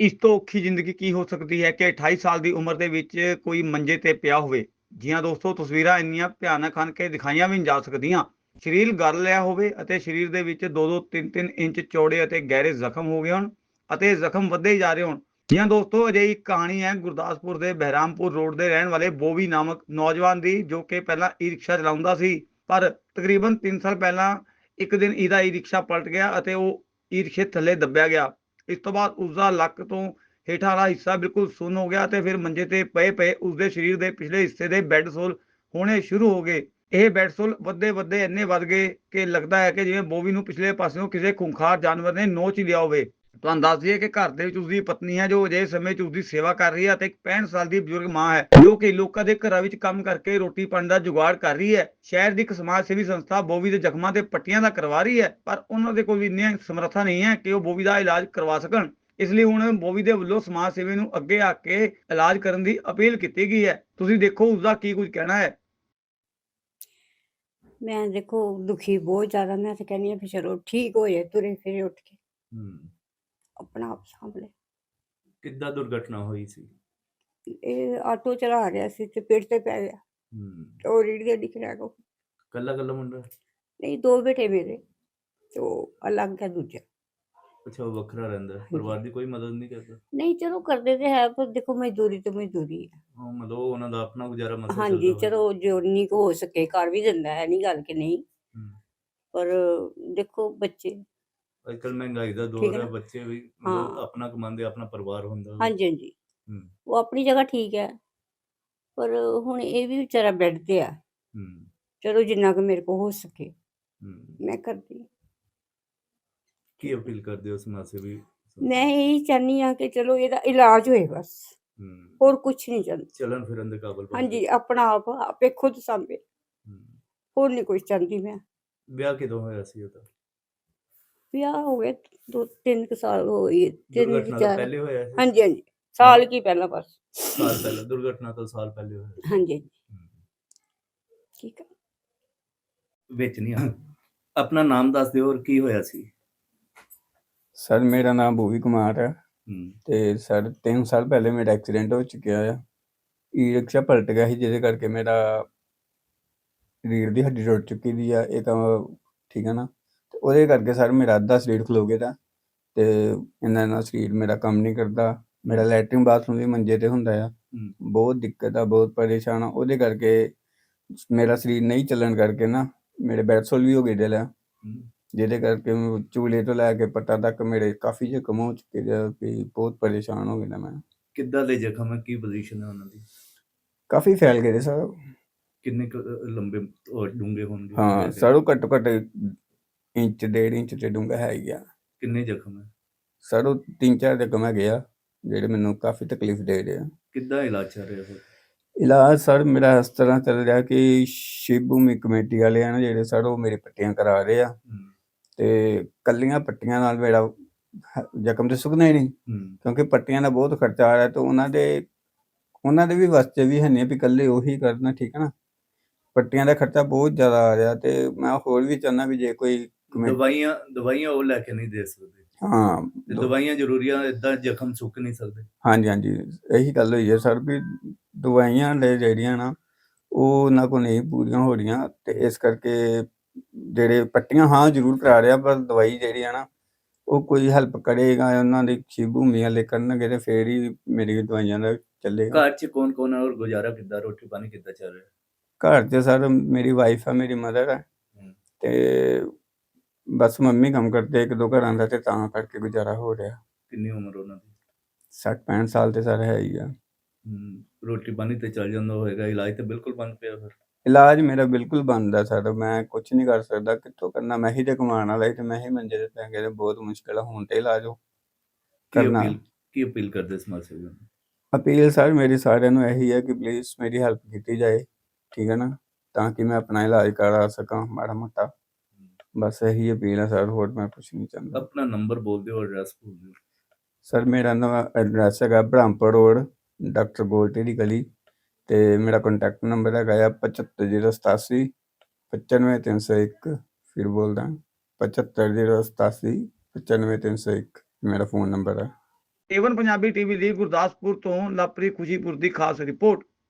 ਇਸ ਤੋਂ ਔਖੀ ਜ਼ਿੰਦਗੀ ਕੀ ਹੋ ਸਕਦੀ ਹੈ ਕਿ 28 ਸਾਲ ਦੀ ਉਮਰ ਦੇ ਵਿੱਚ ਕੋਈ ਮੰਜੇ ਤੇ ਪਿਆ ਹੋਵੇ? ਜੀ ਹਾਂ ਦੋਸਤੋ, ਤਸਵੀਰਾਂ ਇੰਨੀਆਂ ਭਿਆਨਕ ਹਨ ਕਿ ਦਿਖਾਈਆਂ ਵੀ ਨਹੀਂ ਜਾ ਸਕਦੀਆਂ। ਸਰੀਰ ਗਲ ਲਿਆ ਹੋਵੇ ਅਤੇ ਸਰੀਰ ਦੇ ਵਿੱਚ 2-2 3-3 ਇੰਚ ਚੌੜੇ ਅਤੇ ਗਹਿਰੇ ਜ਼ਖਮ ਹੋ ਗਏ ਹੋਣ ਅਤੇ ਜ਼ਖਮ ਵੱਧਦੇ ਜਾ ਰਹੇ ਹੋਣ। ਜੀ ਹਾਂ ਦੋਸਤੋ, ਅਜਿਹੀ ਇੱਕ ਕਹਾਣੀ ਹੈ ਗੁਰਦਾਸਪੁਰ ਦੇ ਬਹਿਰਾਮਪੁਰ ਰੋਡ ਦੇ ਰਹਿਣ ਵਾਲੇ ਬੋਵੀ ਨਾਮਕ ਨੌਜਵਾਨ ਦੀ, ਜੋ ਕਿ ਪਹਿਲਾਂ ਈ ਰਿਕਸ਼ਾ ਚਲਾਉਂਦਾ ਸੀ, ਪਰ ਤਕਰੀਬਨ 3 ਸਾਲ ਪਹਿਲਾਂ ਇੱਕ ਦਿਨ ਇਹਦਾ ਈ ਰਿਕਸ਼ਾ ਪਲਟ ਗਿਆ ਅਤੇ ਉਹ ਈ ਰਿਕਸ਼ੇ ਥੱਲੇ ਦੱਬਿਆ ਗਿਆ। ਇਸ ਤੋਂ ਬਾਅਦ ਉਸਦਾ ਲੱਕ ਤੋਂ ਹੇਠਾਂ ਵਾਲਾ ਹਿੱਸਾ ਬਿਲਕੁਲ ਸੁੰਨ ਹੋ ਗਿਆ ਤੇ ਫਿਰ ਮੰਜੇ ਤੇ ਪਏ ਪਏ ਉਸਦੇ ਸਰੀਰ ਦੇ ਪਿਛਲੇ ਹਿੱਸੇ ਦੇ ਬੈੱਡ ਸੋਲ ਹੋਣੇ ਸ਼ੁਰੂ ਹੋ ਗਏ। ਇਹ ਬੈੱਡ ਸੋਲ ਵੱਧੇ ਵੱਧੇ ਇੰਨੇ ਵੱਧ ਗਏ ਕਿ ਲੱਗਦਾ ਹੈ ਕਿ ਜਿਵੇਂ ਬੋਵੀ ਨੂੰ ਪਿਛਲੇ ਪਾਸਿਓਂ ਕਿਸੇ ਖੁੰਖਾਰ ਜਾਨਵਰ ਨੇ ਨੋਚ ਹੀ ਲਿਆ ਹੋਵੇ। ਤੁਹਾਨੂੰ ਦੱਸ ਦਈਏ ਕਿ ਘਰ ਦੇ ਵਿੱਚ ਉਸਦੀ ਪਤਨੀ ਹੈ ਜੋ ਅਜੇ ਸਮੇਂ 'ਚ ਉਸਦੀ ਸੇਵਾ ਕਰ ਰਹੀ ਹੈ ਅਤੇ ਇੱਕ 65 ਸਾਲ ਦੀ ਬਜ਼ੁਰਗ ਮਾਂ ਹੈ ਜੋ ਕਿ ਲੋਕਾਂ ਦੇ ਘਰਾਂ ਵਿੱਚ ਕੰਮ ਕਰਕੇ ਰੋਟੀ ਪਾਣੀ ਦਾ ਜੁਗਾੜ ਕਰ ਰਹੀ ਹੈ। ਸ਼ਹਿਰ ਦੀ ਇੱਕ ਸਮਾਜ ਸੇਵੀ ਸੰਸਥਾ ਬੋਵੀ ਦੇ ਜ਼ਖਮਾਂ ਤੇ ਪੱਟੀਆਂ ਦਾ ਕਰਵਾ ਰਹੀ ਹੈ ਪਰ ਉਹਨਾਂ ਦੇ ਕੋਲ ਇੰਨੀ ਸਮਰੱਥਾ ਨਹੀਂ ਹੈ ਕਿ ਉਹ ਬੋਵੀ ਦਾ ਇਲਾਜ ਕਰਵਾ ਸਕਣ। ਇਸ ਲਈ ਹੁਣ ਬੋਵੀ ਦੇ ਵੱਲੋਂ ਸਮਾਜ ਸੇਵੀ ਨੂੰ ਅੱਗੇ ਆ ਕੇ ਇਲਾਜ ਕਰਨ ਦੀ ਅਪੀਲ ਕੀਤੀ ਗਈ ਹੈ। ਤੁਸੀਂ ਦੇਖੋ ਉਸਦਾ ਕੀ ਕੁਝ ਕਹਿਣਾ ਹੈ। ਮੈਂ ਦੇਖੋ ਦੁਖੀ ਬਹੁਤ ਜ਼ਿਆਦਾ ਮੈਂ ਤਾਂ ਕਹਿੰਦੀ ਹਾਂ ਵੀ ਚਲੋ ਠੀਕ ਹੋ ਜਾਏ ਤੁਰੇ ਫਿਰੇ ਉੱਠ ਕੇ। ਹੂੰ। ਆਪਣਾ ਆਪ ਸਾਂਭ ਲੈ ਕਿੱਦਾਂ ਦੁਰਘਟਨਾ ਹੋਈ ਸੀ? ਇਹ ਆਟੋ ਚਲਾ ਰਿਹਾ ਸੀ ਤੇ ਪੇੜ ਤੇ ਪੈ ਗਿਆ। ਹੂੰ। ਤੇ ਉਹ ਰੀੜ ਦੇ ਦਿਖ ਰਿਹਾ ਕੋ ਕੱਲਾ ਕੱਲਾ ਮੁੰਡਾ? ਨਹੀਂ ਦੋ ਬੇਟੇ ਮੇਰੇ ਤੇ ਉਹ ਅਲੱਗ ਹੈ ਦੂਜਾ। ਅੱਛਾ ਉਹ ਵੱਖਰਾ ਰਹਿੰਦਾ ਹੈ। ਪਰਿਵਾਰ ਦੀ ਕੋਈ ਮਦਦ ਨਹੀਂ ਕਰਦਾ? ਨਹੀਂ ਚਲੋ ਕਰਦੇ ਤੇ ਹੈ ਪਰ ਦੇਖੋ ਮਜ਼ਦੂਰੀ ਤੇ ਮਜ਼ਦੂਰੀ ਹੈ। ਉਹ ਮਤਲਬ ਉਹ ਉਹਨਾਂ ਦਾ ਆਪਣਾ ਗੁਜ਼ਾਰਾ ਮਸਲਾ ਹਾਂਜੀ ਚਲੋ ਜਿੰਨੀ ਕੁ ਹੋ ਸਕੇ ਕਰ ਵੀ ਦਿੰਦਾ ਹੈ ਨਹੀਂ ਗੱਲ ਕਿ ਨਹੀਂ। ਪਰ ਦੇਖੋ ਬੱਚੇ ਅੱਜ ਕੱਲ ਮਹਿੰਗਾਈ ਦਾ ਠੀਕ ਦੌਰ ਹੈ ਹੈ ਨਾ? ਬੱਚੇ ਵੀ ਹਾਂ। ਆਪਣਾ ਕਮਾਉਂਦੇ ਆਪਣਾ ਪਰਿਵਾਰ ਹੁੰਦਾ ਵਾ। ਹਾਂਜੀ ਹਾਂਜੀ ਹੂੰ ਉਹ ਆਪਣੀ ਜਗ੍ਹਾ ਠੀਕ ਹੈ ਪਰ ਹੁਣ ਇਹ ਵੀ ਵਿਚਾਰਾ ਬੈੱਡ ਤੇ ਆ ਹੂੰ ਚਲੋ ਜਿੰਨਾ ਕੁ ਮੇਰੇ ਕੋ ਹੋ ਸਕੇ ਹੂੰ ਮੈਂ ਕਰਦੀ ਹਾਂ। ਕੀ ਅਪੀਲ ਕਰਦੇ ਹੋ ਸਮਾਜ ਸੇਵੀ ਮੈਂ ਇਹੀ ਚਾਹਨੀ ਆ ਕਿ ਚਲੋ ਇਹਦਾ ਇਲਾਜ ਹੋਏ ਬਸ ਹੂੰ ਹੋਰ ਕੁਝ ਨਹੀਂ ਚਾਹੁੰਦੀ ਚਲਨ ਫਿਰਨ ਦੇ ਕਾਬਲ ਬਣ ਹਾਂਜੀ। ਆਪਣਾ ਆਪ ਆਪੇ ਖੁਦ ਸਾਂਭੇ ਹੂੰ। ਹੋਰ ਨਹੀਂ ਕੁਝ ਚਾਹੁੰਦੀ ਮੈਂ ਵਿਆਹ ਕਿਦੋਂ ਹੋਇਆ ਸੀ ਉਹਦਾ ਵਿਆਹ ਹੋ ਗਏ ਦੋ ਤਿੰਨ ਕੁ ਸਾਲ ਹੋ ਗਏ ਤਿੰਨ ਦੁਰਘਟਨਾ ਤੋਂ ਚਾਰ ਪਹਿਲੇ ਹੋਇਆ ਹਾਂਜੀ ਹਾਂਜੀ ਸਾਲ ਕੀ ਪਹਿਲਾਂ ਬਸ। ਸਾਲ ਪਹਿਲਾਂ ਦੁਰਘਟਨਾ ਤੋਂ ਸਾਲ ਪਹਿਲੇ ਹੋਇਆ। ਹਾਂਜੀ ਹਾਂਜੀ, ਹੂੰ। ਠੀਕ ਹੈ ਵਿੱਚ ਨਹੀਂ ਆ। ਆਪਣਾ ਨਾਮ ਦੱਸ ਦਿਓ ਔਰ ਕੀ ਹੋਇਆ ਸੀ? ਸਰ ਮੇਰਾ ਨਾਮ ਭੂਵੀ ਕੁਮਾਰ ਹੈ। ਹੂੰ। ਤੇ ਸਰ 3 ਸਾਲ ਪਹਿਲੇ ਮੇਰਾ ਐਕਸੀਡੈਂਟ ਹੋ ਚੁੱਕਿਆ ਆ। ਈ ਰਿਕਸ਼ਾ ਪਲਟ ਗਿਆ ਸੀ ਜਿਹਦੇ ਕਰਕੇ ਮੇਰਾ ਰੀੜ੍ਹ ਦੀ ਹੱਡੀ ਟੁੱਟ ਚੁੱਕੀ ਦੀ ਆ ਇਹ ਤਾਂ ਠੀਕ ਹੈ ਨਾ। ਉਹਦੇ ਕਰਕੇ ਸਰ ਮੇਰਾ ਅੱਧਾ ਸਰੀਰ ਖਲੋ ਗਿਆ ਦਾ ਤੇ ਇੰਨਾ ਨਾ ਸਰੀਰ ਮੇਰਾ ਕੰਮ ਨਹੀਂ ਕਰਦਾ। ਮੇਰਾ ਲੈਟਰਿੰਗ ਬਾਥਰੂਮ ਵੀ ਮੰਜੇ ਤੇ ਹੁੰਦਾ ਆ। ਬਹੁਤ ਦਿੱਕਤ ਆ ਬਹੁਤ ਪਰੇਸ਼ਾਨ ਆ। ਉਹਦੇ ਕਰਕੇ ਮੇਰਾ ਸਰੀਰ ਨਹੀਂ ਚੱਲਣ ਕਰਕੇ ਨਾ ਮੇਰੇ ਬੈਡਸੋਲ ਵੀ ਹੋ ਗਏ ਹੂੰ। ਜਿਹਦੇ ਕਰਕੇ ਮੈਂ ਚੂਲੇ ਤੋਂ ਲੈ ਕੇ ਪੱਟਾਂ ਤੱਕ ਮੇਰੇ ਕਾਫੀ ਜ਼ਖਮ ਹੋ ਚੁੱਕੇ ਕਿ ਬਹੁਤ ਪਰੇਸ਼ਾਨ ਹੋ ਗਿਆ ਮੈਂ। ਕਿੱਦਾਂ ਦੇ ਜ਼ਖਮ ਹੈ ਕੀ ਪੋਜੀਸ਼ਨ ਹੈ ਉਹਨਾਂ ਦੀ? ਕਾਫੀ ਫੈਲ ਗਏ ਸਰ। ਕਿੰਨੇ ਲੰਬੇ ਡੂੰਘੇ ਹੋਣਗੇ? ਹਾਂ? ਸਰ ਉਹ ਘੱਟੋ ਘੱਟ ਇੰਚ ਡੇਢ ਇੰਚ ਤੇ ਡੂੰਘਾ ਹੈ ਹੀ ਆ। ਕਿੰਨੇ ਜ਼ਖਮ ਹੈ? ਸਰ ਉਹ ਤਿੰਨ ਚਾਰ ਜ਼ਖਮ ਹੈਗੇ ਆ ਜਿਹੜੇ ਮੈਨੂੰ ਕਾਫੀ ਤਕਲੀਫ ਦੇ ਰਹੇ ਆ। ਕਿੱਦਾਂ ਇਲਾਜ ਚੱਲ ਰਿਹਾ ਫਿਰ ਇਲਾਜ ਸਰ ਮੇਰਾ ਇਸ ਤਰ੍ਹਾਂ ਚੱਲ ਰਿਹਾ ਕਿ ਸ਼ਿਵ ਭੂਮੀ ਕਮੇਟੀ ਵਾਲੇ ਆ ਨਾ ਜਿਹੜੇ ਸਰ ਉਹ ਮੇਰੇ ਪੱਟੀਆਂ ਕਰਾ ਰਹੇ ਆ। ਹੂੰ। ਤੇ ਕੱਲੀਆਂ ਪੱਟੀਆਂ ਨਾਲ ਮੇਰਾ ਹ- ਜ਼ਖਮ ਤੇ ਸੁੱਕਣਾ ਹੀ ਨਹੀਂ। ਹੂੰ। ਕਿਉਂਕਿ ਪੱਟੀਆਂ ਦਾ ਬਹੁਤ ਖਰਚਾ ਆ ਰਿਹਾ ਤੇ ਉਹਨਾਂ ਦੇ ਉਹਨਾਂ ਦੇ ਵੀ ਵਾਸਤੇ ਵੀ ਹੈ ਨਹੀਂ ਵੀ ਇਕੱਲੇ ਉਹੀ ਕਰਨਾ ਠੀਕ ਹੈ ਨਾ? ਪੱਟੀਆਂ ਦਾ ਖਰਚਾ ਬਹੁਤ ਜ਼ਿਆਦਾ ਆ ਰਿਹਾ ਤੇ ਮੈਂ ਹੋਰ ਵੀ ਚਾਹੁੰਦਾ ਵੀ ਜੇ ਕੋਈ ਦਵਾਈਆਂ ਦਵਾਈਆਂ ਉਹ ਲੈ ਕੇ ਨਹੀਂ ਦੇ ਸਕਦੇ। ਹਾਂ। ਤੇ ਦਵਾਈਆਂ ਜ਼ਰੂਰੀਆਂ ਇਦਾਂ ਜ਼ਖਮ ਸੁੱਕ ਨਹੀਂ ਸਕਦੇ। ਹਾਂਜੀ ਹਾਂਜੀ। ਇਹੀ ਗੱਲ ਹੋਈ ਹੈ ਸਰ ਵੀ ਦਵਾਈਆਂ ਲੈ ਜਿਹੜੀਆਂ ਨਾ ਉਹ ਉਹਨਾਂ ਕੋਲ ਨਹੀਂ ਪੂਰੀਆਂ ਹੋ ਰਹੀਆਂ ਤੇ ਇਸ ਕਰਕੇ ਜਿਹੜੇ ਪੱਟੀਆਂ ਹਾਂ ਜ਼ਰੂਰ ਕਰਾ ਰਿਹਾ ਪਰ ਦਵਾਈ ਜਿਹੜੀ ਆ ਨਾ ਉਹ ਕੋਈ ਹੈਲਪ ਕਰੇਗਾ ਉਹਨਾਂ ਦੀ ਸ਼ਿਵ ਭੂਮੀ ਵਾਲੇ ਕਰਨਗੇ ਤੇ ਫੇਰ ਹੀ ਮੇਰੀ ਦਵਾਈਆਂ ਦਾ ਚੱਲੇਗਾ। ਘਰ 'ਚ ਕੌਣ ਕੌਣ ਔਰ ਗੁਜ਼ਾਰਾ ਕਿੱਦਾਂ ਰੋਟੀ ਪਾਣੀ ਕਿੱਦਾਂ ਚੱਲ ਰਿਹਾ? ਘਰ 'ਚ ਸਰ ਮੇਰੀ ਵਾਈਫ ਆ ਮੇਰੀ ਮਦਰ ਹੂੰ। ਤੇ ਬਸ ਮੰਮੀ ਕੰਮ ਕਰਦੇ ਇੱਕ ਦੋ ਘਰਾਂ ਦਾ ਤੇ ਤਾਂ ਕਰਕੇ ਗੁਜ਼ਾਰਾ ਹੋ ਰਿਹਾ। ਕਿੰਨੀ ਉਮਰ ਉਹਨਾਂ ਦੀ? 60 65 ਸਾਲ ਤੇ ਸਰ ਹੈ ਹੀ ਆ। ਰੋਟੀ ਪਾਣੀ ਤੇ ਚੱਲ ਜਾਂਦਾ ਹੋਏਗਾ ਇਲਾਜ ਤੇ ਬਿਲਕੁਲ ਬੰਦ ਪਿਆ ਫਿਰ? ਇਲਾਜ ਮੇਰਾ ਬਿਲਕੁਲ ਬੰਦ ਸਰ ਮੈਂ ਕੁਝ ਨਹੀਂ ਕਰ ਸਕਦਾ ਕਿੱਥੋਂ ਕਰਨਾ? ਮੈਂ ਹੀ ਤੇ ਕਮਾਉਣ ਵਾਲਾ ਤੇ ਮੈਂ ਹੀ ਮੰਜੇ ਤੇ ਪੈ ਗਿਆ ਤੇ ਬਹੁਤ ਮੁਸ਼ਕਿਲ ਆ ਹੁਣ ਤੇ ਇਲਾਜ ਹੋ ਕੀ ਕਰਨਾ। ਅਪੀਲ ਕੀ ਅਪੀਲ ਕਰਦੇ ਸਮਾਜ ਸੇਵੀਆਂ ਨੂੰ? ਅਪੀਲ ਸਰ ਮੇਰੀ ਸਾਰਿਆਂ ਨੂੰ ਇਹੀ ਹੈ ਕਿ ਪਲੀਜ਼ ਮੇਰੀ ਹੈਲਪ ਕੀਤੀ ਜਾਏ ਠੀਕ ਹੈ ਨਾ? ਤਾਂ ਕਿ ਮੈਂ ਆਪਣਾ ਇਲਾਜ ਕਰਾ ਸਕਾਂ ਮਾੜਾ ਮੋਟਾ। ਬਸ ਇਹੀ ਅਪੀਲ ਹੈ ਸਰ ਹੋਰ ਮੈਂ ਕੁਝ ਨਹੀਂ ਚਾਹੁੰਦਾ। ਆਪਣਾ ਨੰਬਰ ਬੋਲ ਦਿਓ ਐਡਰੈਸ ਬੋਲ ਦਿਓ। ਸਰ ਮੇਰਾ ਨਵਾਂ ਐਡਰੈਸ ਹੈਗਾ ਬ੍ਰਹਮਪੁਰ ਰੋਡ ਡਾਕਟਰ ਗੋਲਟੀ ਦੀ ਗਲੀ ਤੇ ਮੇਰਾ ਕੰਟੈਕਟ ਨੰਬਰ ਹੈਗਾ ਆ 75087 95301 ਫਿਰ ਬੋਲਦਾ 75087 95301 ਮੇਰਾ ਫੋਨ ਨੰਬਰ ਹੈ ਏਵਨ ਪੰਜਾਬੀ ਟੀਵੀ ਲਈ ਗੁਰਦਾਸਪੁਰ ਤੋਂ ਲਵਪ੍ਰੀਤ ਖੁਸ਼ੀਪੁਰ ਦੀ ਖਾਸ ਰਿਪੋਰਟ